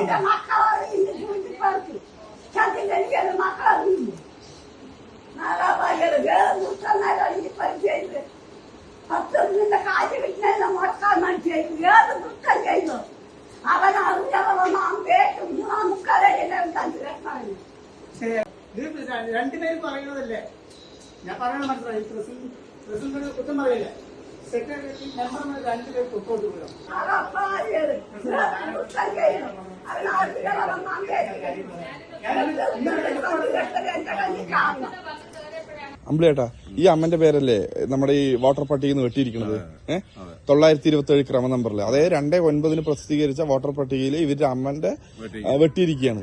എന്റെ മക്കളെ ഇന്ന് ചൂണ്ടിപ്പറത്തി ചത്തിട്ട് എനിക്കൊരു മക്കളറിയില്ല നാലാഭാഗ്യത് വേറെ ദുഷ്ടന്മാരെ പരിചയം പത്തൊന്നിന്റെ കാറ്റ് കിട്ടുന്ന മുടക്കാൻ മനസ്സിലായി. ഏത് ദുഷ്ടം ചെയ്തു. അവൻ അറിഞ്ഞവളൊന്നും കേട്ടു. മൂന്നാം മുക്കാലെല്ലാം തന്ത്രമാണ് ഇത് രണ്ടുപേരും പറയുന്നതല്ലേ? ഞാൻ പറയണ മനസ്സിലായി. പ്രസിഡന്റ് കുറ്റം പറയില്ല. സെക്രട്ടറി മെമ്പർമാർ രണ്ടുപേർ പുറത്തോട്ട് പോകാം അമ്പിളിയേട്ടാ ഈ അമ്മന്റെ പേരല്ലേ നമ്മുടെ ഈ വോട്ടർ പട്ടികയിൽ നിന്ന് വെട്ടിയിരിക്കുന്നത്? ഏഹ് തൊള്ളായിരത്തി ഇരുപത്തി ഏഴ് ക്രമ നമ്പറിൽ അതായത് രണ്ടേ ഒൻപതിന് പ്രസിദ്ധീകരിച്ച വോട്ടർ പട്ടികയിൽ ഇവരുടെ അമ്മന്റെ വെട്ടിയിരിക്കുകയാണ്.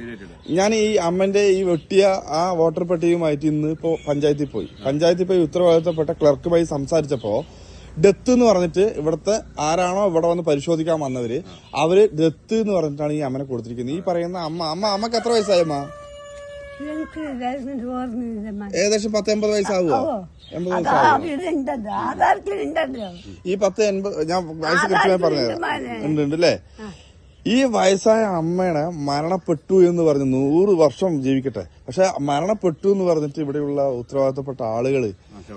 ഞാൻ ഈ അമ്മന്റെ ഈ വെട്ടിയ ആ വോട്ടർ പട്ടികയുമായിട്ട് ഇന്ന് ഇപ്പോ പഞ്ചായത്തിൽ പോയി. പഞ്ചായത്തിൽ പോയി ഉത്തരവാദിത്തപ്പെട്ട ക്ലർക്കുമായി സംസാരിച്ചപ്പോ ഡെത്ത് എന്ന് പറഞ്ഞിട്ട് ഇവിടുത്തെ ആരാണോ ഇവിടെ വന്ന് പരിശോധിക്കാൻ വന്നവര് അവർ ഡെത്ത് എന്ന് പറഞ്ഞിട്ടാണ് ഈ അമ്മനെ കൊടുത്തിരിക്കുന്നത്. ഈ പറയുന്ന അമ്മ അമ്മ അമ്മയ്ക്ക് എത്ര വയസ്സായമ്മ ഏകദേശം പത്ത് എൺപത് വയസ്സാവോ എൺപത് ആധാരത്തിലുണ്ടല്ലോ ഈ പത്ത് എൺപത് ഞാൻ വയസ്സ് കൃത്യമായി പറഞ്ഞത് ഉണ്ട് ഉണ്ട് അല്ലേ? ഈ വയസ്സായ അമ്മയുടെ മരണപ്പെട്ടു എന്ന് പറഞ്ഞ് നൂറ് വർഷം ജീവിക്കട്ടെ. പക്ഷെ മരണപ്പെട്ടു എന്ന് പറഞ്ഞിട്ട് ഇവിടെയുള്ള ഉത്തരവാദിത്തപ്പെട്ട ആളുകൾ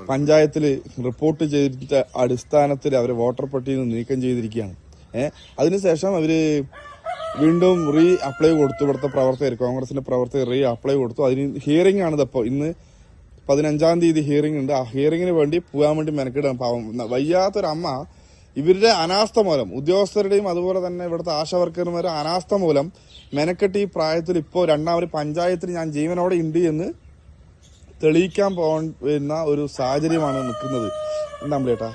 പഞ്ചായത്തിൽ റിപ്പോർട്ട് ചെയ്തിട്ട അടിസ്ഥാനത്തിൽ അവരെ വോട്ടർ പട്ടികയിൽ നിന്ന് നീക്കം ചെയ്തിരിക്കുകയാണ്. ഏഹ് അതിനുശേഷം അവർ വീണ്ടും റീ അപ്ലൈ കൊടുത്തു. ഇവിടുത്തെ പ്രവർത്തകർ കോൺഗ്രസിന്റെ പ്രവർത്തകർ റീ അപ്ലൈ കൊടുത്തു. അതിന് ഹിയറിംഗ് ആണ് ഇതപ്പോ ഇന്ന് പതിനഞ്ചാം തീയതി ഹിയറിംഗ് ഉണ്ട്. ആ ഹിയറിംഗിന് വേണ്ടി പോകാൻ വേണ്ടി മെനക്കിടാൻ പാവം. വയ്യാത്തൊരമ്മ ഇവരുടെ അനാസ്ഥ മൂലം ഉദ്യോഗസ്ഥരുടെയും അതുപോലെ തന്നെ ഇവിടുത്തെ ആശാവർക്കർമാരുടെ അനാസ്ഥ മൂലം മെനക്കെട്ട് ഈ പ്രായത്തിൽ ഇപ്പോൾ രണ്ടാമത് പഞ്ചായത്തിൽ ഞാൻ ജീവനോടെ ഉണ്ട് എന്ന് തെളിയിക്കാൻ പോകുന്ന ഒരു സാഹചര്യമാണ് നിൽക്കുന്നത്. എന്താ ചേട്ടാ